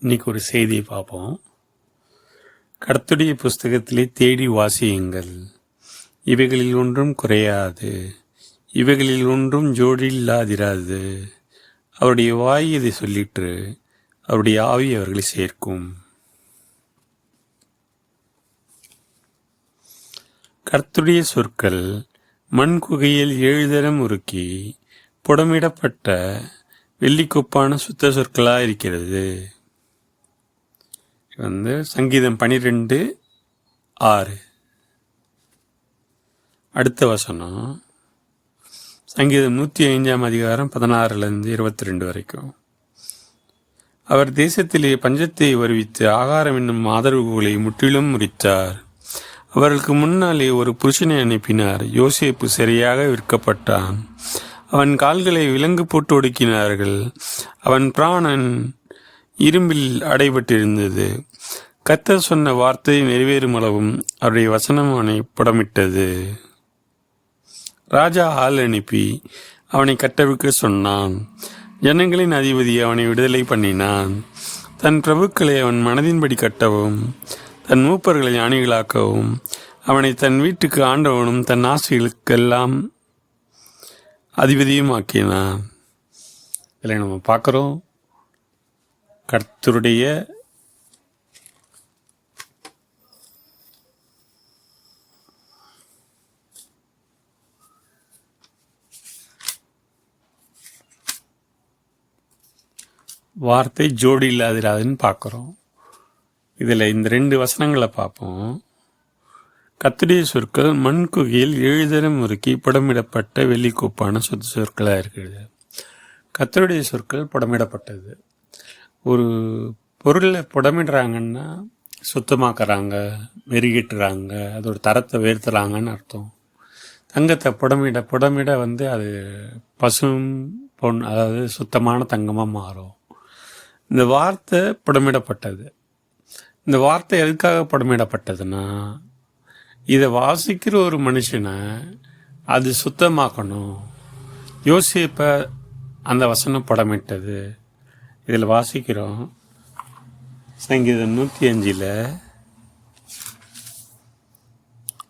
இன்னைக்கு ஒரு செய்தியை பார்ப்போம். கர்த்தருடைய புஸ்தகத்திலே தேடி வாசியுங்கள். இவைகளில் ஒன்றும் குறையாது. இவைகளில் ஒன்றும் ஜோடி இல்லாதிராது. அவருடைய வாய் இதை சொல்லிற்று. அவருடைய ஆவி அவர்களை சேர்க்கும். கர்த்துடைய சொற்கள் மண் குகையில் ஏழு தரம் உருக்கி புடமிடப்பட்ட வெள்ளிக்கொப்பான சுத்த சொற்களாக இருக்கிறது வந்து சங்கீதம் பனிரெண்டு ஆறு. அடுத்த வசனம். சங்கீதம் நூற்றி ஐந்தாம் அதிகாரம் பதினாறுலேருந்து இருபத்தி ரெண்டு வரைக்கும். அவர் தேசத்திலே பஞ்சத்தை வருவித்து ஆகாரம் என்னும் ஆதரவுகளை முற்றிலும் முறித்தார். அவர்களுக்கு முன்னாலே ஒரு புருஷனை அனுப்பினார். யோசேப்பு சரியாக விற்கப்பட்டான். அவன் கால்களை விலங்கு போட்டு ஒடுக்கினார்கள். அவன் பிராணன் இரும்பில் அடைபட்டிருந்தது. கத்தர் சொன்ன வார்த்தை நிறைவேறும் அளவும் அவருடைய வசனம் அவனை புடமிட்டது. ராஜா ஆள் அனுப்பி அவனை கட்டவிக்க சொன்னான். ஜனங்களின் அதிபதி அவனை விடுதலை பண்ணினான். தன் பிரபுக்களை அவன் மனதின்படி கட்டவும் தன் மூப்பர்களை ஞானிகளாக்கவும் அவனை தன் வீட்டுக்கு ஆண்டவனும் தன் ஆசைகளுக்கெல்லாம் அதிபதியும் ஆக்கினான். இதில் நம்ம பார்க்குறோம் கர்த்தருடைய வார்த்தை ஜோடி இல்லாதிராதுன்னு பார்க்குறோம். இதில் இந்த ரெண்டு வசனங்களை பார்ப்போம். கத்துடைய சொற்கள் மண் குகையில் எழுதரம் முறுக்கி புடமிடப்பட்ட வெள்ளிக்கோப்பான சொத்து சொற்களாக இருக்கிறது கத்தருடைய சொற்கள் புடமிடப்பட்டது. ஒரு பொருளை புடமிடுறாங்கன்னா சுத்தமாக்குறாங்க மெருகிட்டுறாங்க அதோட தரத்தை உயர்த்துறாங்கன்னு அர்த்தம். தங்கத்தை புடமிட புடமிட வந்து அது பசும் பொன் அதாவது சுத்தமான தங்கமாக மாறும். இந்த வார்த்தை புடமிடப்பட்டது. இந்த வார்த்தை எதுக்காக புடமிடப்பட்டதுன்னா இதை வாசிக்கிற ஒரு மனுஷனை அது சுத்தமாக்கணும். யோசிப்ப அந்த வசனம் படமிட்டது. இதில் வாசிக்கிறோம். சங்கீதம் நூற்றி அஞ்சில்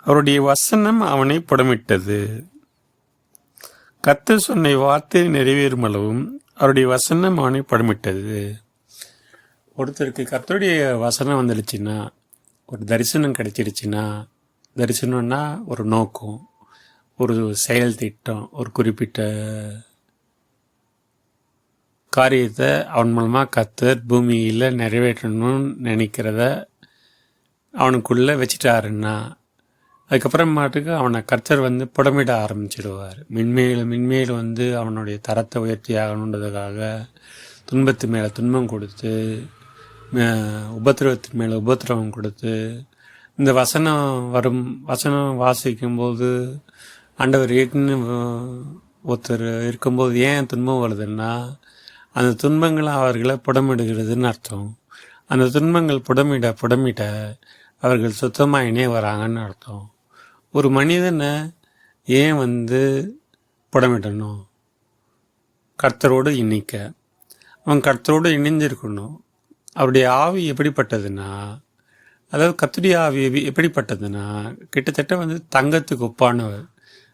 அவருடைய வசனம் அவனை புடமிட்டது. கத்து சொன்ன வார்த்தை நிறைவேறும் அளவும் அவருடைய வசனம் அவனை புடமிட்டது. ஒருத்தருக்கு கர்த்தருடைய வசனம் வந்துடுச்சுன்னா ஒரு தரிசனம் கிடைச்சிருச்சுன்னா தரிசனம்னா ஒரு நோக்கம் ஒரு செயல் திட்டம் ஒரு குறிப்பிட்ட காரியத்தை அவன் மூலமாக கத்தர் பூமியில் நிறைவேற்றணும்னு நினைக்கிறத அவனுக்குள்ளே வச்சுட்டாருன்னா அதுக்கப்புறமாட்டுக்கு அவனை கர்த்தர் வந்து புடமிட ஆரம்பிச்சிடுவார். மின்மையில் மின்மையில் வந்து அவனுடைய தரத்தை உயர்த்தி ஆகணுன்றதுக்காக துன்பத்து மேலே துன்பம் கொடுத்து உபத்திரவத்தின் மேலே உபத்திரவம் கொடுத்து இந்த வசனம் வரும் வசனம் வாசிக்கும்போது ஆண்டவர் ஏற்கனவே ஒருத்தர் இருக்கும்போது ஏன் துன்பம் வருதுன்னா அந்த துன்பங்களை அவர்களை புடமிடுகிறதுன்னு அர்த்தம். அந்த துன்பங்கள் புடமிட புடமிட அவர்கள் சுத்தமாக இணைய வராங்கன்னு அர்த்தம். ஒரு மனிதனை ஏன் வந்து புடமிடணும்? கர்த்தரோடு இணைக்க. அவன் கர்த்தரோடு இணைஞ்சிருக்கணும். அவருடைய ஆவி எப்படிப்பட்டதுன்னா அதாவது கத்துடைய ஆவி எப்படிப்பட்டதுன்னா கிட்டத்தட்ட வந்து தங்கத்துக்கு ஒப்பானவர்.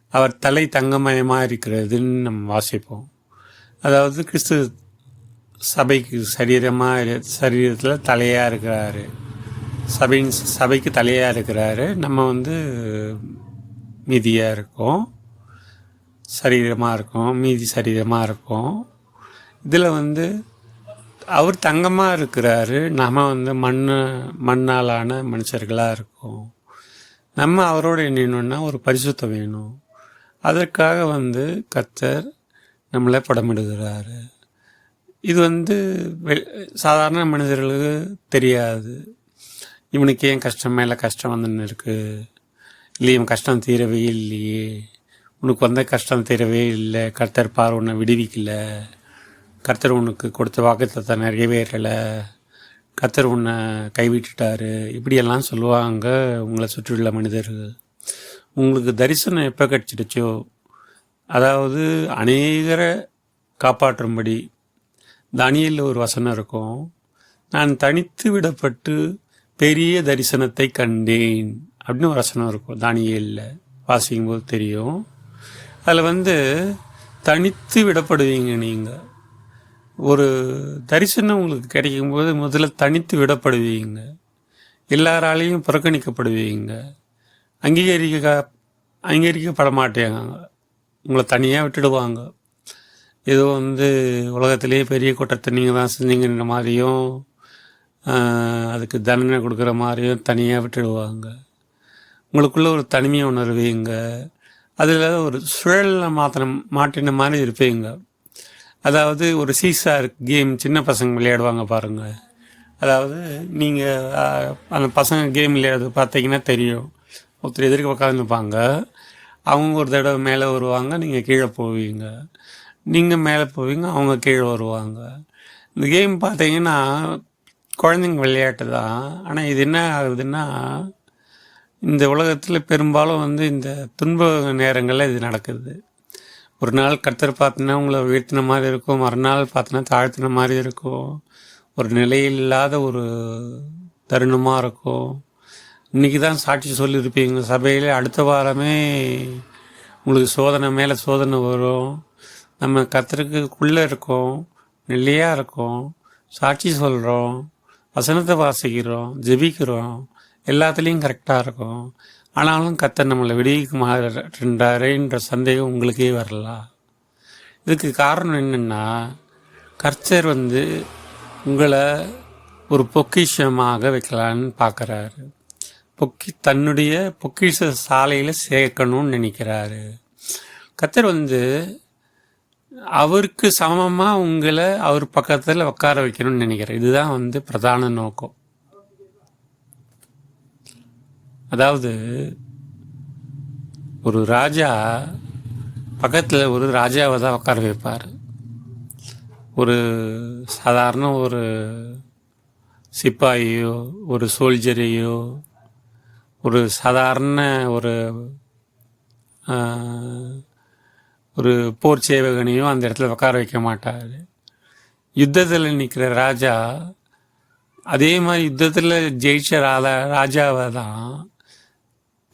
அவர் தலை தங்கமயமாக இருக்கிறதுன்னு நம்ம வாசிப்போம். அதாவது கிறிஸ்து சபைக்கு சரீரமாக சரீரத்தில் தலையாக இருக்கிறாரு. சபையின் சபைக்கு தலையாக இருக்கிறாரு. நம்ம வந்து மீதியாக இருக்கோம். சரீரமாக இருக்கும். மீதி சரீரமாக இருக்கும். இதில் வந்து அவர் தங்கமாக இருக்கிறாரு. நம்ம வந்து மண் மண்ணாலான மனுஷர்களாக இருக்கோம். நம்ம அவரோட எண்ணினோன்னா ஒரு பரிசுத்தம் வேணும். அதற்காக வந்து கத்தர் நம்மளை படமிடுகிறாரு. இது வந்து சாதாரண மனிதர்களுக்கு தெரியாது. இவனுக்கு ஏன் கஷ்டம்? மேலே கஷ்டம் வந்துன்னு இருக்குது இல்லை இவன் கஷ்டம் தீரவே இல்லையே. உனக்கு வந்த கஷ்டம் தீரவே இல்லை. கர்த்தர் பார் உன்னை விடுவிக்கலை. கர்த்தர் உனக்கு கொடுத்த வாக்குத்தத்தை நிறைவேறலை கர்த்தர் உன்னை கைவிட்டுட்டாரு. இப்படியெல்லாம் சொல்லுவாங்க உங்களை சுற்றியுள்ள மனிதர்கள். உங்களுக்கு தரிசனம் எப்போ கிடச்சிடுச்சோ அதாவது அநேகரை காப்பாற்றும்படி தானியலில் ஒரு வசனம் இருக்கும். நான் தனித்து விடப்பட்டு பெரிய தரிசனத்தை கண்டேன் அப்படின்னு ஒரு வசனம் இருக்கும் தானியலில். வாசிக்கும்போது தெரியும். அதில் வந்து தனித்து விடப்படுவீங்க நீங்கள் ஒரு தரிசனம் உங்களுக்கு கிடைக்கும்போது முதல்ல தனித்து விடப்படுவீங்க. எல்லாராலையும் புறக்கணிக்கப்படுவீங்க. அங்கீகரிக்க அங்கீகரிக்கப்பட மாட்டேங்க உங்களை தனியாக விட்டுடுவாங்க. இது வந்து உலகத்திலேயே பெரிய குற்றத்தை நீங்கள் தான் செஞ்சீங்கன்ற மாதிரியும் அதுக்கு தண்டனை கொடுக்குற மாதிரியும் தனியாக விட்டுடுவாங்க. உங்களுக்குள்ள ஒரு தனிமையை உணர்வீங்க. அதில் ஒரு சுழலில் மாற்றின மாட்டின மாதிரி இருப்பீங்க. அதாவது ஒரு சீசார் கேம் சின்ன பசங்க விளையாடுவாங்க பாருங்க. அதாவது நீங்கள் அந்த பசங்க கேம் விளையாடுறது பார்த்தீங்கன்னா தெரியும். ஒருத்தர் எதிர்க்க உட்காந்துப்பாங்க அவங்க ஒரு தடவை மேலே வருவாங்க நீங்கள் கீழே போவீங்க. நீங்கள் மேலே போவீங்க அவங்க கீழே வருவாங்க. இந்த கேம் பார்த்தீங்கன்னா குழந்தைங்க விளையாட்டு தான். ஆனால் இது என்ன ஆகுதுன்னா இந்த உலகத்தில் பெரும்பாலும் வந்து இந்த துன்ப நேரங்களில் இது நடக்குது. ஒரு நாள் கத்தர் பார்த்தினா உங்களை உயர்த்தின மாதிரி இருக்கும் மறுநாள் பார்த்தினா தாழ்த்தின மாதிரி இருக்கும். ஒரு நிலையில்லாத ஒரு தருணமாக இருக்கும். இன்றைக்கி தான் சாட்சி சொல்லியிருப்பீங்க சபையில் அடுத்த வாரமே உங்களுக்கு சோதனை மேலே சோதனை வரும். நம்ம கர்த்தருக்குள்ளே இருக்கோம் நிலையாக இருக்கோம் சாட்சி சொல்கிறோம் வசனத்தை வாசிக்கிறோம் ஜெபிக்கிறோம் எல்லாத்துலேயும் கரெக்டாக இருக்கும். ஆனாலும் கத்தர் நம்மளை விடுவிக்க சந்தேகம் உங்களுக்கே வரலாம் இதுக்கு காரணம் என்னென்னா கர்த்தர் வந்து உங்களை ஒரு பொக்கிஷமாக வைக்கலான்னு பார்க்குறாரு. பொக்கி தன்னுடைய பொக்கிஷ சாலையில் சேர்க்கணும்னு நினைக்கிறாரு. கத்தர் வந்து அவருக்கு சமமாக உங்களை அவர் பக்கத்தில் உட்கார வைக்கணும்னு நினைக்கிறார். இதுதான் வந்து பிரதான நோக்கம். அதாவது ஒரு ராஜா பக்கத்தில் ஒரு ராஜாவை தான் உட்கார வைப்பார். ஒரு சாதாரண ஒரு சிப்பாயையோ ஒரு சோல்ஜரையோ ஒரு சாதாரண ஒரு ஒரு போர் சேவகனையும் அந்த இடத்துல உட்கார வைக்க மாட்டார். யுத்தத்தில் நிற்கிற ராஜா அதே மாதிரி யுத்தத்தில் ஜெயிச்ச ராஜாவை தான்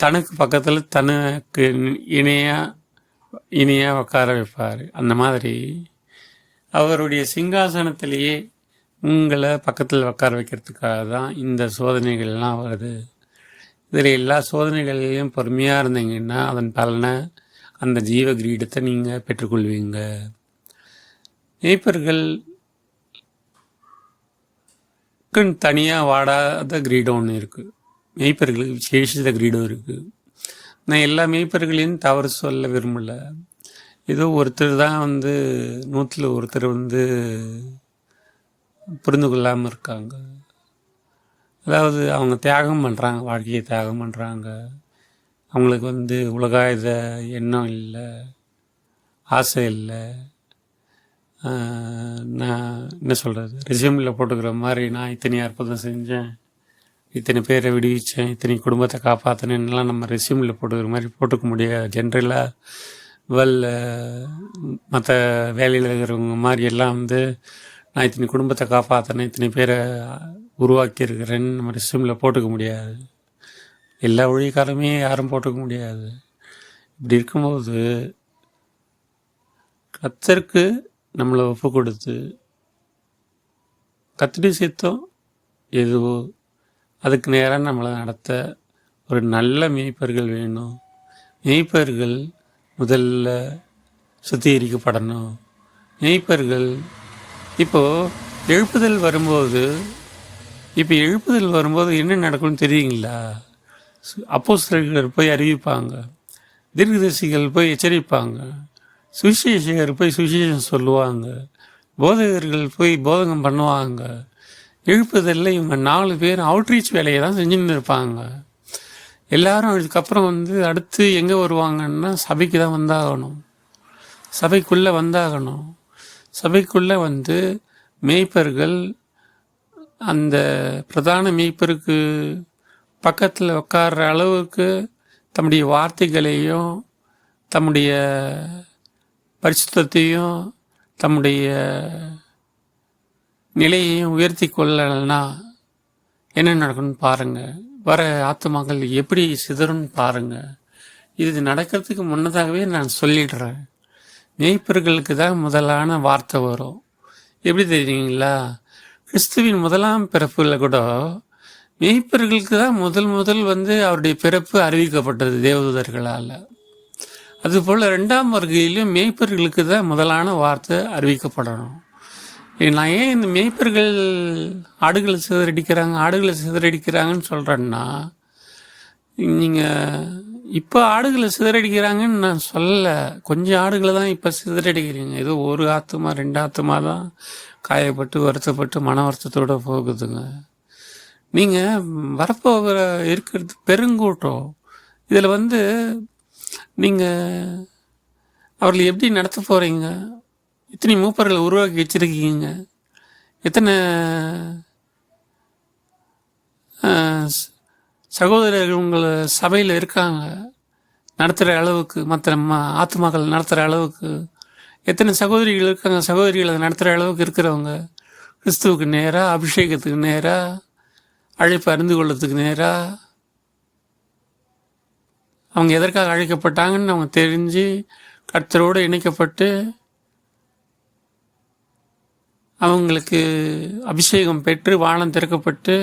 தனக்கு பக்கத்தில் தனக்கு இணையாக இணையாக உட்கார வைப்பார். அந்த மாதிரி அவருடைய சிங்காசனத்திலேயே உங்களை பக்கத்தில் உட்கார வைக்கிறதுக்காக தான் இந்த சோதனைகள்லாம் வருது. இதில் எல்லா சோதனைகளிலையும் பொறுமையாக இருந்தீங்கன்னா அதன் பலனை அந்த ஜீவ கிரீடத்தை நீங்கள் பெற்றுக்கொள்வீங்க. மேய்ப்பர்கள் தனியாக வாடாத கிரீடம் ஒன்று இருக்குது மெய்ப்பர்களுக்கு விசேஷித கிரீடம் இருக்குது நான் எல்லா மெய்ப்பர்களையும் தவறு சொல்ல விரும்பல. ஏதோ ஒருத்தர் தான் வந்து நூற்றில் ஒருத்தர் வந்து புரிந்து கொள்ளாமல் இருக்காங்க. அதாவது அவங்க தியாகம் பண்ணுறாங்க வாழ்க்கையை தியாகம் பண்ணுறாங்க அவங்களுக்கு வந்து உலகாயுத எண்ணம் இல்லை ஆசை இல்லை. நான் என்ன சொல்கிறது ரெசியூமில் போட்டுக்கிற மாதிரி நான் இத்தனை அற்புதம் செஞ்சேன். இத்தனை பேரை விடுவிச்சேன் இத்தனை குடும்பத்தை காப்பாற்றினேன்லாம் நம்ம ரெசியூமில் போட்டுக்கிற மாதிரி போட்டுக்க முடியாது. ஜென்ரலாக வெல் மற்ற வேலையில் இருக்கிறவங்க மாதிரி எல்லாம் வந்து நான் இத்தனை குடும்பத்தை காப்பாற்றினேன் இத்தனை பேரை உருவாக்கியிருக்கிறேன்னு நம்ம ரெசியூமில் போட்டுக்க முடியாது. எல்லா ஊழியக்காரமே யாரும் போட்டுக்க முடியாது. இப்படி இருக்கும்போது கத்தருக்கு நம்மளை ஒப்பு கொடுத்து கத்தடி சித்தம் எதுவோ அதுக்கு நேராக நம்மளை நடத்த ஒரு நல்ல மேய்ப்பர்கள் வேணும். மேய்ப்பர்கள் முதல்ல சுத்திகரிக்கப்படணும். மேய்ப்பர்கள் இப்போது எழுப்புதல் வரும்போது இப்போ எழுப்புதல் வரும்போது என்ன நடக்கும்னு தெரியுங்களா? அப்போஸ்தலர்கள் போய் அறிவிப்பாங்க. தீர்க்கதரிசிகள் போய் எச்சரிப்பாங்க. சுவிசேஷகர் போய் சுவிசேஷம் சொல்லுவாங்க. போதகர்கள் போய் போதகம் பண்ணுவாங்க. எழுப்புதலில். இவங்க நாலு பேர் அவுட்ரீச் வேலையை தான் செஞ்சுன்னு இருப்பாங்க. எல்லாரும் இதுக்கப்புறம் வந்து அடுத்து எங்கே வருவாங்கன்னா சபைக்கு தான் வந்தாகணும். சபைக்குள்ளே வந்தாகணும். சபைக்குள்ளே வந்து மேய்ப்பர்கள் அந்த பிரதான மேய்ப்பருக்கு பக்கத்தில் உட்கார்ற அளவுக்கு தம்முடைய வார்த்தைகளையும் தம்முடைய பரிசுத்தத்தையும் தம்முடைய நிலையையும் உயர்த்தி கொள்ளலைன்னா என்ன நடக்கும்னு பாருங்கள் வர ஆத்மாக்கள் எப்படி சிதறும்னு பாருங்கள் இது நடக்கிறதுக்கு முன்னதாகவே நான் சொல்லிடுறேன். மெய்ப்பர்களுக்கு தான் முதலான வார்த்தை வரும். எப்படி தெரியுங்களா? கிறிஸ்துவின் முதலாம் பிறப்பில் கூட மெய்ப்பர்களுக்கு தான் முதல் முதல் வந்து அவருடைய பிறப்பு அறிவிக்கப்பட்டது தேவதூதர்களால். அதுபோல் ரெண்டாம் வருகையிலும் மெய்ப்பர்களுக்கு தான் முதலான வார்த்தை அறிவிக்கப்படணும். நான் ஏன் இந்த மேய்ப்பர்கள் ஆடுகளை சிதறடிக்கிறாங்க ஆடுகளை சிதறடிக்கிறாங்கன்னு சொல்கிறேன்னா நீங்கள் இப்போ ஆடுகளை சிதறடிக்கிறாங்கன்னு நான் சொல்லலை. கொஞ்சம் ஆடுகளை தான் இப்போ சிதறடிக்கிறீங்க. ஏதோ ஒரு ஆத்துமா ரெண்டு ஆத்துமா தான் காயப்பட்டு வருத்தப்பட்டு மன வருத்தத்தோடு போகுதுங்க. நீங்கள் வரப்போகிற இருக்கிறது பெருங்கூட்டம். இதில் வந்து நீங்கள் அவர்களை எப்படி நடத்த போகிறீங்க இத்தனை மூப்பர்களை உருவாக்கி வச்சுருக்கீங்க. எத்தனை சகோதரர்கள் உங்கள் சபையில் இருக்காங்க. நடத்துகிற அளவுக்கு மற்ற ஆத்மாக்கள் நடத்துகிற அளவுக்கு. எத்தனை சகோதரிகள் இருக்காங்க சகோதரிகள் அதை நடத்துகிற அளவுக்கு இருக்கிறவங்க. கிறிஸ்துவுக்கு நேராக அபிஷேகத்துக்கு நேராக அழைப்பு அறிந்து கொள்ளத்துக்கு நேராக அவங்க எதற்காக அழைக்கப்பட்டாங்கன்னு அவங்க தெரிஞ்சு கர்த்தரோடு இணைக்கப்பட்டு அவங்களுக்கு அபிஷேகம் பெற்று வானம் திறக்கப்பட்டு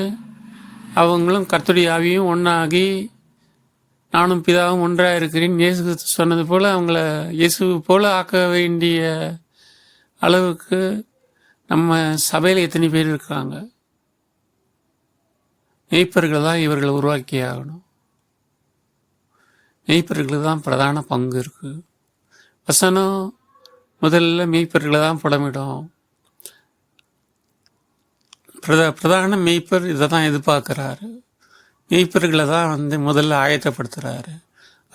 அவங்களும் கர்த்துடைய ஆவியும் ஒன்றாகி நானும் பிதாவும் ஒன்றாக இருக்கிறேன். இயேசு சொன்னது போல் அவங்கள இயேசு போல் ஆக்க வேண்டிய அளவுக்கு நம்ம சபையில் எத்தனை பேர் இருக்காங்க மெய்ப்பர்கள் தான் இவர்களை உருவாக்கி ஆகணும் மெய்ப்பர்களுக்கு தான் பிரதான பங்கு இருக்குது வசனம் முதல்ல மெய்ப்பர்களை தான் புடமிடும். பிரத பிரதான மெய்ப்பர் இதை தான் எதிர்பார்க்குறாரு. மெய்ப்பர்களை தான் வந்து முதல்ல ஆயத்தப்படுத்துகிறாரு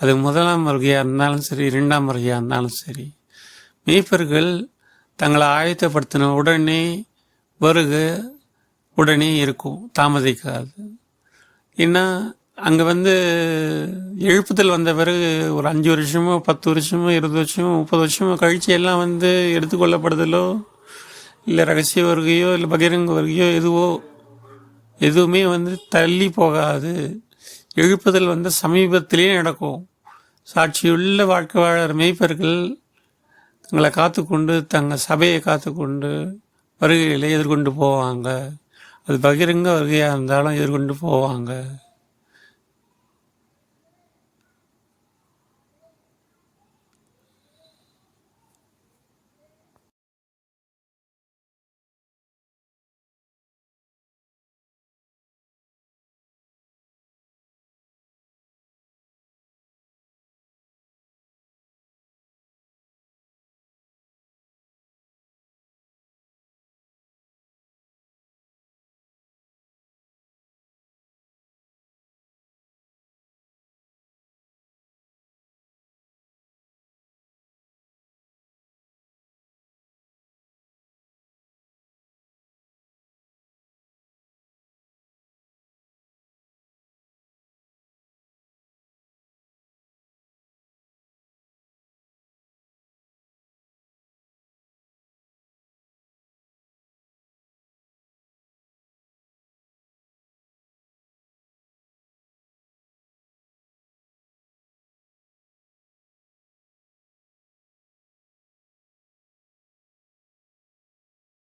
அது முதலாம் வருகையாக இருந்தாலும் சரி இரண்டாம் வருகையாக இருந்தாலும் சரி மெய்ப்பர்கள் தங்களை ஆயத்தப்படுத்தின உடனே வருக உடனே இருக்கும் தாமதிக்காது. ஏன்னா அங்கே வந்து எழுப்புதல் வந்த பிறகு ஒரு அஞ்சு வருஷமோ பத்து வருஷமோ இருபது வருஷமோ முப்பது வருஷமோ கழிச்சு எல்லாம் வந்து எடுத்துக்கொள்ளப்படுதலோ? இல்லை ரகசிய வருகையோ இல்லை பகிரங்க வருகையோ எதுவோ எதுவுமே வந்து தள்ளி போகாது. எழுப்புதல் வந்து சமீபத்திலே நடக்கும். சாட்சியுள்ள வாழ்க்கை வாழர் மெய்ப்பர்கள் தங்களை காத்துக்கொண்டு தங்கள் சபையை காத்துக்கொண்டு வருகைகளை எதிர்கொண்டு போவாங்க. அது பகிரங்க வருகையாக இருந்தாலும் எதிர்கொண்டு போவாங்க.